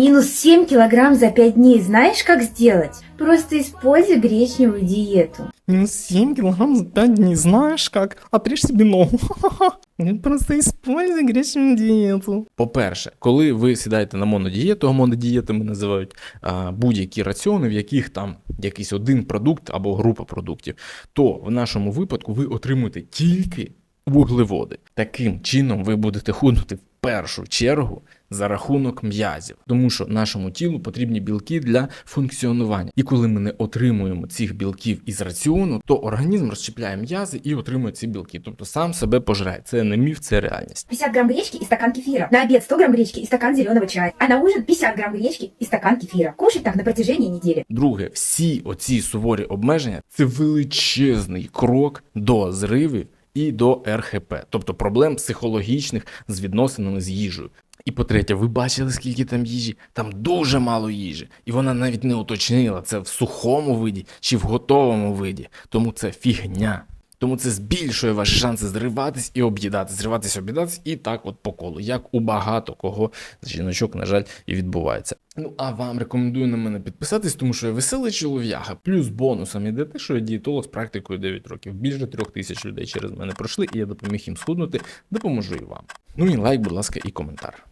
Минус 7 килограмм за 5 дней. Знаешь, как сделать? Просто используй гречневую диету. Минус 7 килограмм за 5 дней. Знаешь как? Отрежь себе ногу. Ну, Просто используй гречневую диету. По-перше, коли ви сідаєте на монодієту, а монодієтами називають а, будь-які раціони, в яких там якийсь один продукт або група продуктів, то в нашому випадку ви отримуєте тільки вуглеводи. Таким чином ви будете худнути в першу чергу за рахунок м'язів, тому що нашому тілу потрібні білки для функціонування. І коли ми не отримуємо цих білків із раціону, то організм розщепляє м'язи і отримує ці білки. Тобто сам себе пожирає. Це не міф, це реальність. 50 грамм гречки и стакан кефира. На обед 100 грамм гречки и стакан зеленого чая. А на ужин 50 грамм гречки и стакан кефира. Кушать так на протяжении недели. Друге, всі оці суворі обмеження це величезний крок до зривів і до РХП, тобто проблем психологічних з відносинами з їжею. І по-третє, ви бачили, скільки там їжі? Там дуже мало їжі. І вона навіть не уточнила, це в сухому виді чи в готовому виді. Тому це фігня. Тому це збільшує ваші шанси зриватись і об'їдатись, зриватись, об'їдатись, і так от по колу, як у багато кого з жіночок, на жаль, і відбувається. Ну а вам рекомендую на мене підписатись, тому що я веселий чолов'яга. Плюс бонусом іде те, що я дієтолог з практикою 9 років. Більше трьох тисяч людей через мене пройшли, і я допоміг їм схуднути, допоможу і вам. Ну і лайк, будь ласка, і коментар.